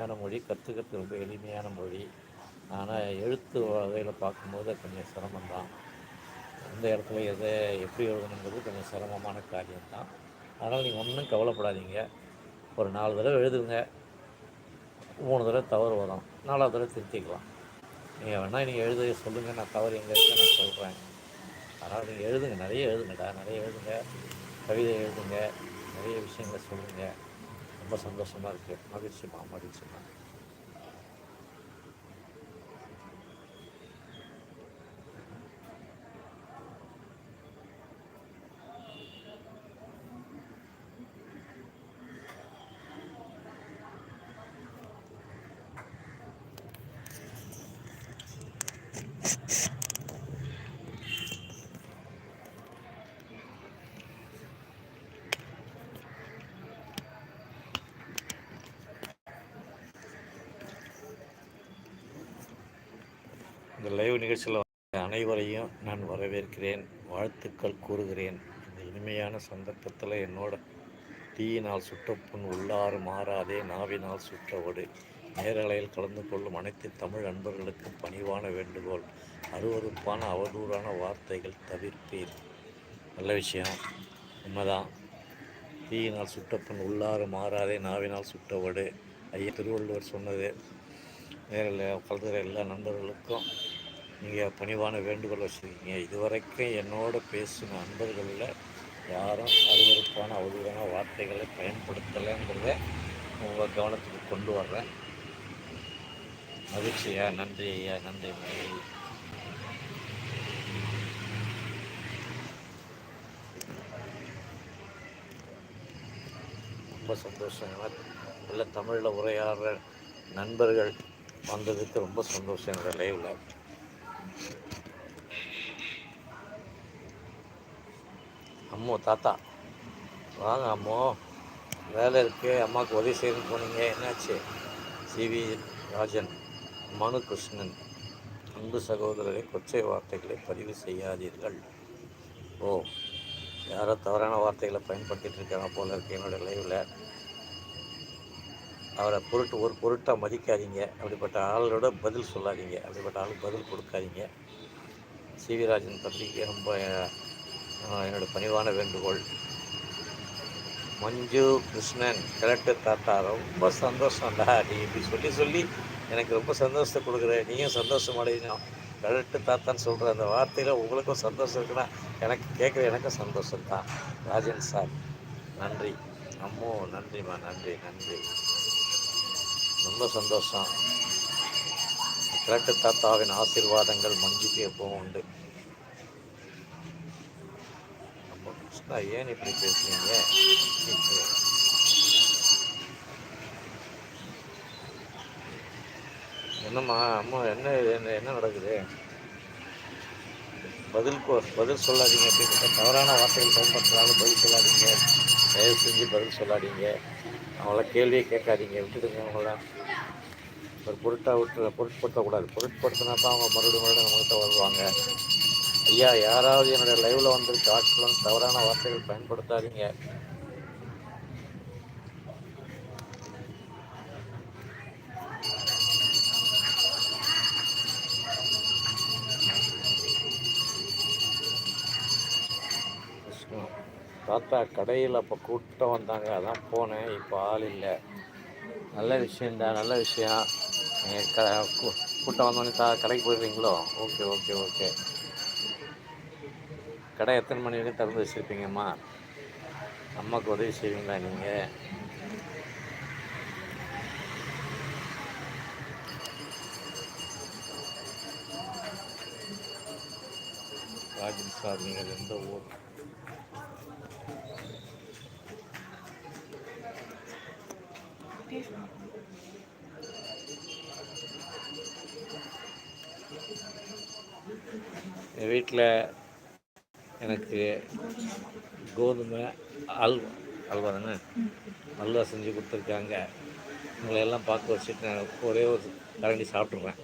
எளிமையான மொழி கற்றுக்கிறது ரொம்ப எளிமையான மொழி. ஆனால் எழுத்து வகையில் பார்க்கும்போது கொஞ்சம் சிரமம்தான். எந்த இடத்துல எதை எப்படி எழுதணுங்கிறது கொஞ்சம் சிரமமான காரியம்தான். அதனால் நீங்கள் ஒன்றும் கவலைப்படாதீங்க. ஒரு நாலு தடவை எழுதுங்க. மூணு தடவை தவறு வரும். நாலாவது தடவை திருத்திக்கலாம். நீங்கள் வேணால் நீங்கள் எழுத சொல்லுங்கள் நான் தவறு எங்கே இருக்க நான் சொல்கிறேன் அதனால் நீங்கள் எழுதுங்க. நிறைய எழுதுங்கடா. நிறைய எழுதுங்க. கவிதை எழுதுங்க. நிறைய விஷயங்களை சொல்லுங்கள் 무슨 무슨 말 이렇게 하겠지만 뭐 말이지만. Thank இந்த லைவ் நிகழ்ச்சியில் அனைவரையும் நான் வரவேற்கிறேன் வாழ்த்துக்கள் கூறுகிறேன். இந்த இனிமையான சந்தர்ப்பத்தில் என்னோட தீயினால் சுட்டப்புண் உள்ளாறு மாறாதே நாவினால் சுற்றவடு. நேரலையில் கலந்து கொள்ளும் அனைத்து தமிழ் அன்பர்களுக்கும் பணிவான வேண்டுகோள். அருவறுப்பான அவதூறான வார்த்தைகள் தவிர்ப்பேன் நல்ல விஷயம். உண்மைதான். தீயினால் சுட்டப்புண் உள்ளாறு மாறாதே நாவினால் சுட்டவடு ஐயா திருவள்ளுவர் சொன்னது நேரில் கலந்துகிற எல்லா நண்பர்களுக்கும் நீங்கள் பணிவான வேண்டுகோள் வச்சுருக்கீங்க. இதுவரைக்கும் என்னோட பேசின நண்பர்களில் யாரும் அருவறுப்பான அவதூறான வார்த்தைகளை பயன்படுத்தலைங்கிறத உங்கள் கவனத்துக்கு கொண்டு வர்றேன். மகிழ்ச்சியா? நன்றி ஐயா நன்றி மகிழ்ச்சி ரொம்ப சந்தோஷம். நல்ல தமிழில் உரையாடுற நண்பர்கள் வந்ததுக்கு ரொம்ப சந்தோஷம் என்னோடய லைவில். அம்மோ தாத்தா. வாங்க அம்மோ. வேலை இருக்கு. அம்மாவுக்கு உதவி செய்யணும்னு போனீங்க. என்னாச்சு? சிவி ராஜன் மனு கிருஷ்ணன் அன்பு சகோதரரை கொச்சை வார்த்தைகளை பதிவு செய்யாதீர்கள். ஓ யாரோ தவறான வார்த்தைகளை பயன்படுத்திட்டு இருக்காங்க போல இருக்கு என்னோடய லைவில் அவரை பொருட்டு ஒரு பொருட்டாக மதிக்காதீங்க. அப்படிப்பட்ட ஆளோட பதில் சொல்லாதீங்க. அப்படிப்பட்ட ஆளுக்கு பதில் கொடுக்காதீங்க. சிவிராஜன் தம்பிக்கு ரொம்ப என்னோடய பணிவான வேண்டுகோள். மஞ்சு கிருஷ்ணன் கிழட்டு தாத்தா ரொம்ப சந்தோஷம்டா. நீ இப்படி சொல்லி சொல்லி எனக்கு ரொம்ப சந்தோஷத்தை கொடுக்குற. நீயும் சந்தோஷம் அடையணும். கிழட்டு தாத்தான்னு சொல்கிற அந்த வார்த்தையில் உங்களுக்கும் சந்தோஷம் இருக்குன்னா எனக்கு கேட்குற எனக்கும் சந்தோஷம்தான். ராஜன் சார் நன்றி. அம்மோ நன்றிம்மா நன்றி நன்றி. ரொம்ப சந்தோஷம். கிழட்டு தாத்தாவின் ஆசீர்வாதங்கள் மஞ்சுக்கு எப்பவும் உண்டு. ரொம்ப கிருஷ்ணா ஏன் இப்படி பேசுறீங்க? என்னம்மா அம்மா என்ன என்ன என்ன நடக்குது? பதில் பதில் சொல்லாதீங்க. அப்படின்னு தவறான வார்த்தைகள் பயன்படுத்தினாலும் பதில் சொல்லாதீங்க. தயவு செஞ்சு பதில் சொல்லாதீங்க. அவங்கள கேள்வியே கேட்காதீங்க. விட்டுடுங்க அவங்கள. ஒரு பொருட்டாக விட்டு பொருட்படுத்தக்கூடாது. பொருட்படுத்தினா தான் அவங்க மறுபடியும் மறுபடியும் நம்மகிட்ட வருவாங்க. ஐயா யாராவது என்னுடைய லைவில் வந்திருக்க ஆட்களும் தவறான வார்த்தைகள் பயன்படுத்தாதீங்க கிருஷ்ணா தாத்தா கடையில் அப்போ கூட்டம் வந்தாங்க அதான் போனேன் இப்போ ஆள் இல்லை. நல்ல விஷயம்தான் நல்ல விஷயம். நீங்கள் க கூ- கூட்டம் வந்தோடனே தா கடைக்கு போயிடுறீங்களோ? Okay okay okay. கடை எத்தனை மணி வரைக்கும் திறந்து வச்சுருப்பீங்கம்மா? அம்மாவுக்கு உதவி செய்வீங்களா நீங்கள் ராஜன் சார் நீங்கள் எந்த ஊர். என் வீட்டில் எனக்கு கோதுமை அல்வா அல்வா தானே அல்வா செஞ்சு கொடுத்துருக்காங்க. உங்களை எல்லாம் பார்க்க வச்சுட்டு நான் ஒரே ஒரு கரண்டி சாப்பிட்ருவேன்